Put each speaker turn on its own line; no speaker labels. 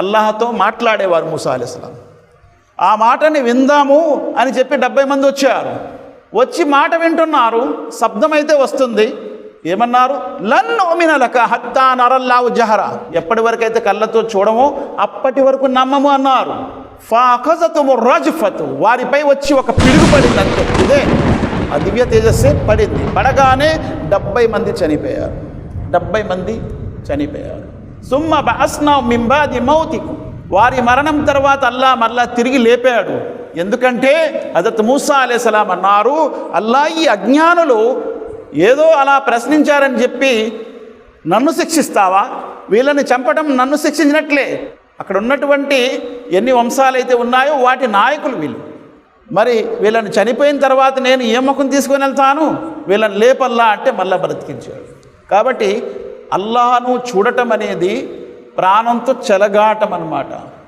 అల్లాహతో మాట్లాడేవారు మూసా అలీస్లాం ఆ మాటని విందాము అని చెప్పి డెబ్బై మంది వచ్చారు. వచ్చి మాట వింటున్నారు శబ్దం అయితే వస్తుంది. ఏమన్నారు? లన్ ఓమినలక హత్తా నరల్లావు జహరా. ఎప్పటి వరకు అయితే కళ్ళతో చూడమో అప్పటి వరకు నమ్మము అన్నారు. ఫాఖజతుము రజ్ఫతు. వారిపై వచ్చి ఒక పిడుగు పడింది అంతే ఇదే. ఆ దివ్య తేజస్సే పడింది. పడగానే డెబ్బై మంది చనిపోయారు. డెబ్బై మంది చనిపోయారు. సుమ్మ బాస్నా మింబాది మౌతికు వారి మరణం తర్వాత అల్లా మళ్ళా తిరిగి లేపాడు. ఎందుకంటే హజరత్ మూసా అలేసలాం అన్నారు అల్లా ఈ అజ్ఞానులు ఏదో అలా ప్రశ్నించారని చెప్పి నన్ను శిక్షిస్తావా? వీళ్ళని చంపడం నన్ను శిక్షించినట్లే. అక్కడ ఉన్నటువంటి ఎన్ని వంశాలైతే ఉన్నాయో వాటి నాయకులు వీళ్ళు. మరి వీళ్ళని చనిపోయిన తర్వాత నేను ఏ ముఖం తీసుకొని వెళ్తాను? వీళ్ళని లేపల్లా అంటే మళ్ళా బ్రతికించాడు. కాబట్టి అల్లాను చూడటం అనేది ప్రాణంతో చెలగాటం అన్నమాట